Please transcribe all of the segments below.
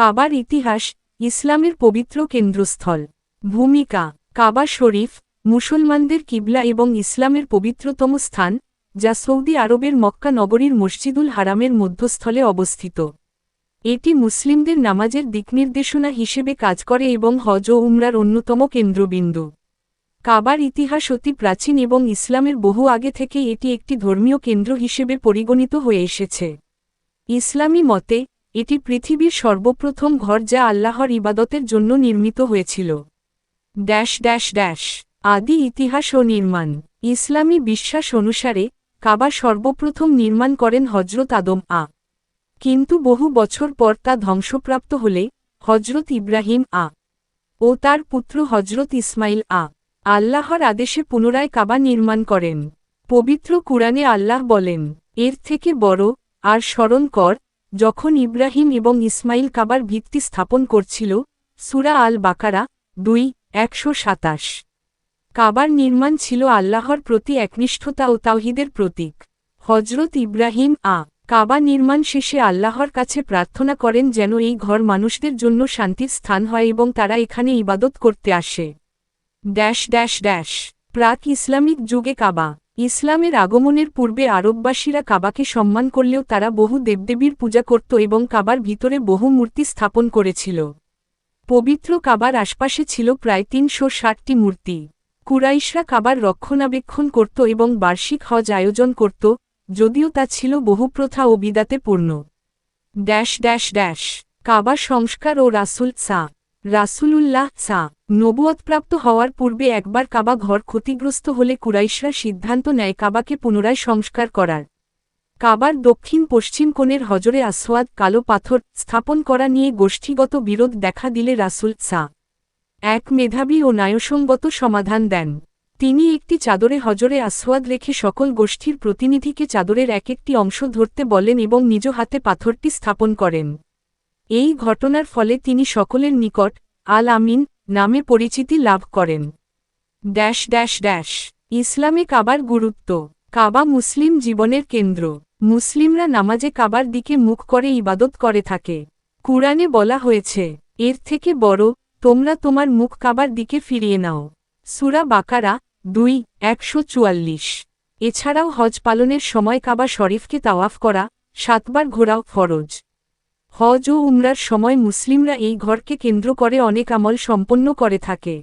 কাবার ইতিহাস, ইসলামের পবিত্র কেন্দ্রস্থল। ভূমিকা, কাবা শরীফ, মুসলমানদের কিবলা এবং ইসলামের পবিত্রতম স্থান, যা সৌদি আরবের মক্কা নগরীর মসজিদুল হারামের মধ্যস্থলে অবস্থিত। এটি মুসলিমদের নামাজের দিকনির্দেশনা হিসেবে কাজ করে এবং হজ ও উমরার অন্যতম কেন্দ্রবিন্দু। কাবার ইতিহাস অতি প্রাচীন এবং ইসলামের বহু আগে থেকে এটি একটি ধর্মীয় কেন্দ্র হিসেবে পরিগণিত হয়ে এসেছে। ইসলামী মতে এটি পৃথিবীর সর্বপ্রথম ঘর যা আল্লাহর ইবাদতের জন্য নির্মিত হয়েছিল। ড্যাশ ড্যাশ ড্যাশ, আদি ইতিহাস ও নির্মাণ। ইসলামী বিশ্বাস অনুসারে, কাবা সর্বপ্রথম নির্মাণ করেন হজরত আদম আ। কিন্তু বহু বছর পর তা ধ্বংসপ্রাপ্ত হলে হজরত ইব্রাহিম আ। ও তার পুত্র হজরত ইসমাইল আ। আল্লাহর আদেশে পুনরায় কাবা নির্মাণ করেন। পবিত্র কুরআনে আল্লাহ বলেন, এর থেকে বড় আর স্মরণ কর যখন ইব্রাহিম এবং ইসমাইল কাবার ভিত্তি স্থাপন করছিল, সুরা আল বাকারা দুই, একশো সাতাশ। কাবার নির্মাণ ছিল আল্লাহর প্রতি একনিষ্ঠতা ও তাওহিদের প্রতীক। হজরত ইব্রাহিম আ কাবা নির্মাণ শেষে আল্লাহর কাছে প্রার্থনা করেন যেন এই ঘর মানুষদের জন্য শান্তির স্থান হয় এবং তারা এখানে ইবাদত করতে আসে। Dash dash dash. প্রাক ইসলামিক যুগে কাবা ইসলামের আগমনের পূর্বে আরববাসীরা কাবাকে সম্মান করলেও তারা বহু দেবদেবীর পূজা করত এবং কাবার ভিতরে বহু মূর্তি স্থাপন করেছিল। পবিত্র কাবার আশপাশে ছিল প্রায় তিনশো ষাটটি মূর্তি। কুরাইশরা কাবার রক্ষণাবেক্ষণ করত এবং বার্ষিক হজ আয়োজন করত, যদিও তা ছিল বহু প্রথা ও বিদাতে পূর্ণ। Dash dash dash. কাবা সংস্কার ও রাসুল সা রাসুলুল্লাহ সা নবুয়তপ্রাপ্ত হওয়ার পূর্বে একবার কাবা ঘর ক্ষতিগ্রস্ত হলে কুরাইশরা সিদ্ধান্ত নেয় কাবাকে পুনরায় সংস্কার করার। কাবার দক্ষিণ পশ্চিম কোণের হজরে আসওয়াদ কালো পাথর স্থাপন করা নিয়ে গোষ্ঠীগত বিরোধ দেখা দিলে রাসুল সা এক মেধাবী ও ন্যায়সঙ্গত সমাধান দেন। তিনি একটি চাদরে হজরে আসওয়াদ রেখে সকল গোষ্ঠীর প্রতিনিধিকে চাদরের এক একটি অংশ ধরতে বলেন এবং নিজ হাতে পাথরটি স্থাপন করেন। এই ঘটনার ফলে তিনি সকলের নিকট আল আমিন নামে পরিচিতি লাভ করেন। Dash dash dash. ইসলামে কাবার গুরুত্ব। কাবা মুসলিম জীবনের কেন্দ্র। মুসলিমরা নামাজে কাবার দিকে মুখ করে ইবাদত করে থাকে। কুরআনে বলা হয়েছে, এর থেকে বড়, তোমরা তোমার মুখ কাবার দিকে ফিরিয়ে নাও। সুরা বাকারা দুই, একশো চুয়াল্লিশ। এছাড়াও হজ পালনের সময় কাবা শরীফকে তাওয়াফ করা সাতবার ঘোরাও ফরজ। হজ ও উমরার সময় মুসলিমরা এই ঘরকে কেন্দ্র করে অনেক আমল সম্পন্ন করে থাকে।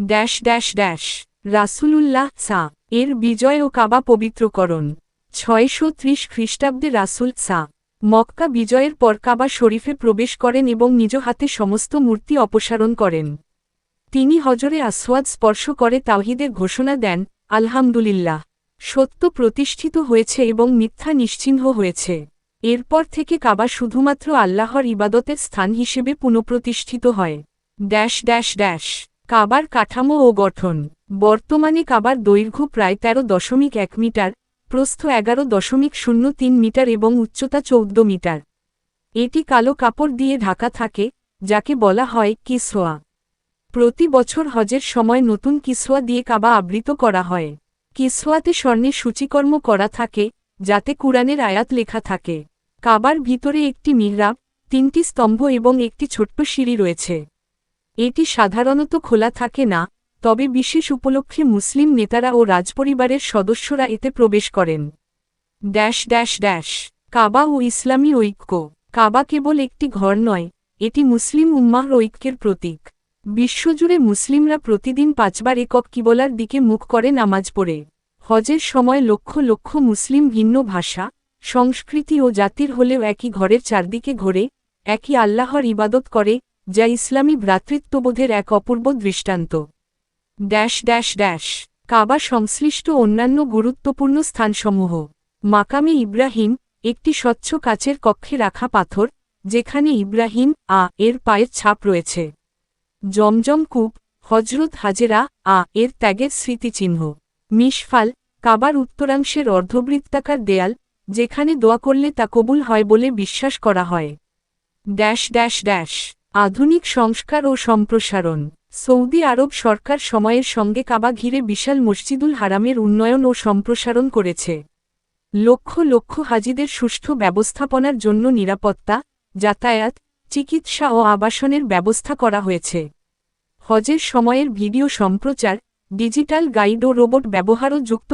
Dash dash dash. রাসুলুল্লাহ সা। এর বিজয় ও কাবা পবিত্রকরণ। ছয়শো ত্রিশ খ্রিস্টাব্দে রাসুল সা। মক্কা বিজয়ের পর কাবা শরীফে প্রবেশ করেন এবং নিজ হাতে সমস্ত মূর্তি অপসারণ করেন। তিনি হজরে আসওয়াদ স্পর্শ করে তাওহিদের ঘোষণা দেন, আলহামদুলিল্লাহ। সত্য প্রতিষ্ঠিত হয়েছে এবং মিথ্যা নিশ্চিহ্ন হয়েছে। এরপর থেকে কাবা শুধুমাত্র আল্লাহর ইবাদতের স্থান হিসেবে পুনঃপ্রতিষ্ঠিত হয়। Dash dash dash. কাবার কাঠামো ও গঠন। বর্তমানে কাবার দৈর্ঘ্য প্রায় তেরো দশমিক এক মিটার, প্রস্থ এগারো দশমিক শূন্য তিন মিটার এবং উচ্চতা চৌদ্দ মিটার। এটি কালো কাপড় দিয়ে ঢাকা থাকে, যাকে বলা হয় কিসোয়া। প্রতি বছর হজের সময় নতুন কিসোয়া দিয়ে কাবা আবৃত করা হয়। কিসোয়াতে স্বর্ণের সূচিকর্ম করা থাকে, যাতে কুরআনের আয়াত লেখা থাকে। কাবার ভিতরে একটি মিহরাব, তিনটি স্তম্ভ এবং একটি ছোট্ট সিঁড়ি রয়েছে। এটি সাধারণত খোলা থাকে না, তবে বিশেষ উপলক্ষে মুসলিম নেতারা ও রাজপরিবারের সদস্যরা এতে প্রবেশ করেন। ড্যাশ ড্যাশ ড্যাশ, কাবা ও ইসলামী ঐক্য। কাবা কেবল একটি ঘর নয়, এটি মুসলিম উম্মাহর ঐক্যের প্রতীক। বিশ্বজুড়ে মুসলিমরা প্রতিদিন পাঁচবার একক কিবলার দিকে মুখ করে নামাজ পড়ে। হজের সময় লক্ষ লক্ষ মুসলিম ভিন্ন ভাষা সংস্কৃতি ও জাতির হলেও একই ঘরের চারদিকে ঘোরে, একই আল্লাহর ইবাদত করে, যা ইসলামী ভ্রাতৃত্ববোধের এক অপূর্ব দৃষ্টান্ত। Dash dash dash. কাবা সংশ্লিষ্ট অন্যান্য গুরুত্বপূর্ণ স্থানসমূহ। মাকামে ইব্রাহিম, একটি স্বচ্ছ কাচের কক্ষে রাখা পাথর, যেখানে ইব্রাহিম আ এর পায়ের ছাপ রয়েছে। জমজম কূপ হজরত হাজেরা আ এর ত্যাগের স্মৃতিচিহ্ন। মিশফাল, কাবার উত্তরাংশের অর্ধবৃত্তাকার দেয়াল যেখানে দোয়া করলে তা কবুল হয় বলে বিশ্বাস করা হয়। Dash dash dash. আধুনিক সংস্কার ও সম্প্রসারণ। সৌদি আরব সরকার সময়ের সঙ্গে কাবা ঘিরে বিশাল মসজিদুল হারামের উন্নয়ন ও সম্প্রসারণ করেছে। লক্ষ লক্ষ হাজিদের সুষ্ঠু ব্যবস্থাপনার জন্য নিরাপত্তা, যাতায়াত, চিকিৎসা ও আবাসনের ব্যবস্থা করা হয়েছে। হজের সময়ের ভিডিও সম্প্রচার, ডিজিটাল গাইড ও রোবট ব্যবহারও যুক্ত